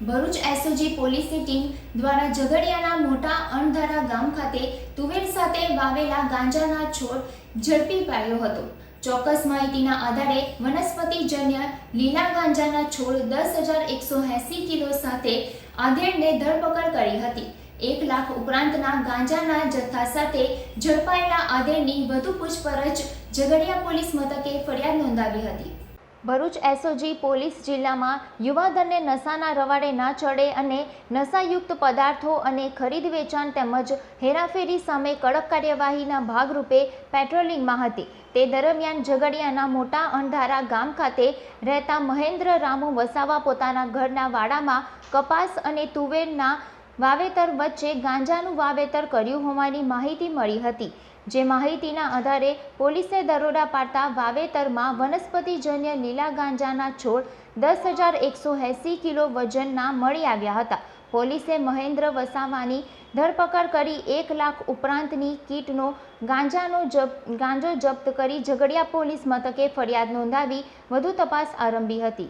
Bharuch SOG પોલીસની team દ્વારા ઝઘડિયાના મોટા અણધારા ગામ ખાતે તુવેર સાથે વાવેલા ગાંજાના છોડ ઝડપી પાડ્યો હતો. ચોક્કસ માહિતીના આધારે વનસ્પતિજન્ય લીલા ગાંજાના છોડ દસ હજાર એકસો એંસી કિલો સાથે આધેડને ધરપકડ કરી હતી. એક લાખ ઉપરાંતના ગાંજાના જથ્થા સાથે ઝડપાયેલા આધેડની વધુ પૂછપરછ ઝઘડિયા પોલીસ મથકે ફરિયાદ નોંધાવી હતી. ભરૂચ એસઓજી પોલીસ જિલ્લામાં યુવાધનને નશાના રવાડે ના ચડે અને નશાયુક્ત પદાર્થો અને ખરીદ વેચાણ તેમજ હેરાફેરી સામે કડક કાર્યવાહીના ભાગરૂપે પેટ્રોલિંગમાં હતી. તે દરમિયાન ઝઘડિયાના મોટા અંધારા ગામ ખાતે રહેતા મહેન્દ્ર રામુ વસાવા પોતાના ઘરના વાડામાં કપાસ અને તુવેરના વાવેતર વચ્ચે ગાંજાનું વાવેતર કર્યું હોવાની માહિતી મળી હતી, જે માહિતીના આધારે પોલીસે દરોડા પાડતા વાવેતરમાં વનસ્પતિજન્ય લીલા ગાંજાના છોડ દસ હજાર એકસો એંસી કિલો વજનના મળી આવ્યા હતા. પોલીસે મહેન્દ્ર વસાવાની ધરપકડ કરી એક લાખ ઉપરાંતની કીટનો ગાંજાનો જપ, ગાંજો જપ્ત કરી ઝઘડિયા પોલીસ મથકે ફરિયાદ નોંધાવી વધુ તપાસ આરંભી હતી.